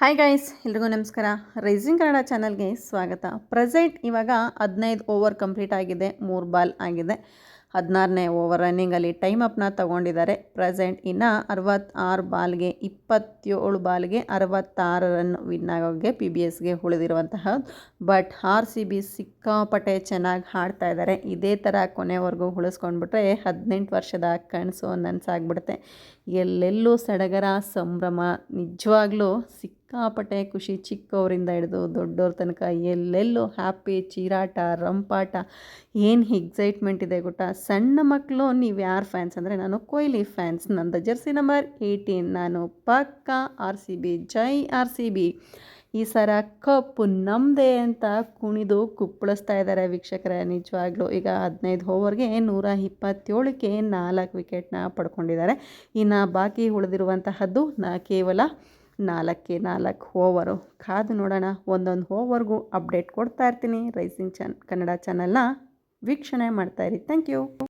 Hi guys ಎಲ್ರಿಗೂ ನಮಸ್ಕಾರ. Rising Kannada ಚಾನಲ್ಗೆ ಸ್ವಾಗತ. ಪ್ರೆಸೆಂಟ್ ಇವಾಗ ಹದಿನೈದು ಓವರ್ ಕಂಪ್ಲೀಟ್ ಆಗಿದೆ, ಮೂರು ಬಾಲ್ ಆಗಿದೆ. ಹದಿನಾರನೇ ಓವರ್ ರನ್ನಿಂಗಲ್ಲಿ ಟೈಮ್ ಅಪ್ನ ತೊಗೊಂಡಿದ್ದಾರೆ. ಪ್ರೆಸೆಂಟ್ ಇನ್ನು ಅರವತ್ತಾರು ಬಾಲ್ಗೆ, ಇಪ್ಪತ್ತೇಳು ಬಾಲ್ಗೆ, ಅರವತ್ತಾರು ರನ್ ವಿನ್ ಆಗೋಕ್ಕೆ ಪಿ ಬಿ ಎಸ್ಗೆ ಉಳಿದಿರುವಂತಹ ಬಟ್ ಆರ್ ಸಿ ಬಿ ಸಿಕ್ಕಾಪಟ್ಟೆ ಚೆನ್ನಾಗಿ ಹಾಡ್ತಾ ಇದ್ದಾರೆ. ಇದೇ ಥರ ಕೊನೆವರೆಗೂ ಉಳಿಸ್ಕೊಂಡ್ಬಿಟ್ರೆ ಹದಿನೆಂಟು ವರ್ಷದ ಕನಸು ನನಸಾಗ್ಬಿಡುತ್ತೆ. ಎಲ್ಲೆಲ್ಲೂ ಸಡಗರ, ಸಂಭ್ರಮ, ನಿಜವಾಗ್ಲೂ ಸಿಕ್ಕಾಪಟ್ಟೆ ಖುಷಿ. ಚಿಕ್ಕವರಿಂದ ಹಿಡಿದು ದೊಡ್ಡವ್ರ ತನಕ ಎಲ್ಲೆಲ್ಲೋ ಹ್ಯಾಪಿ ಚೀರಾಟ, ರಂಪಾಟ. ಏನು ಎಕ್ಸೈಟ್ಮೆಂಟ್ ಇದೆ ಗೊತ್ತಾ? ಸಣ್ಣ ಮಕ್ಕಳು ನೀವು ಯಾರು ಫ್ಯಾನ್ಸ್ ಅಂದರೆ ನಾನು ಕೊಹ್ಲಿ ಫ್ಯಾನ್ಸ್ ನನ್ನ ಜರ್ಸಿ ನಂಬರ್ ಏಯ್ಟೀನ್ ನಾನು ಪಕ್ಕಾ ಆರ್ ಸಿ ಬಿ ಜೈ ಆರ್ ಸಿ ಬಿ ಈ ಸರ ಕಪ್ಪು ನಮ್ಮದೇ ಅಂತ ಕುಣಿದು ಕುಪ್ಪಳಿಸ್ತಾ ಇದ್ದಾರೆ ವೀಕ್ಷಕರೇ, ನಿಜವಾಗ್ಲೂ. ಈಗ ಹದಿನೈದು ಓವರ್ಗೆ ನೂರ ಇಪ್ಪತ್ತೇಳಕ್ಕೆ ನಾಲ್ಕು ವಿಕೆಟ್ನ ಪಡ್ಕೊಂಡಿದ್ದಾರೆ. ಇನ್ನು ಬಾಕಿ ಉಳಿದಿರುವಂತಹದ್ದು ನಾ ಕೇವಲ ನಾಲ್ಕೇ ನಾಲ್ಕು ಓವರು. ಕಾದು ನೋಡೋಣ, ಒಂದೊಂದು ಓವರ್ಗೂ ಅಪ್ಡೇಟ್ ಕೊಡ್ತಾ ಇರ್ತೀನಿ. ರೈಸಿಂಗ್ ಚಾನ್, ಕನ್ನಡ ಚಾನಲ್ನ ವೀಕ್ಷಣೆ ಮಾಡ್ತಾಯಿರಿ ಥ್ಯಾಂಕ್ ಯು.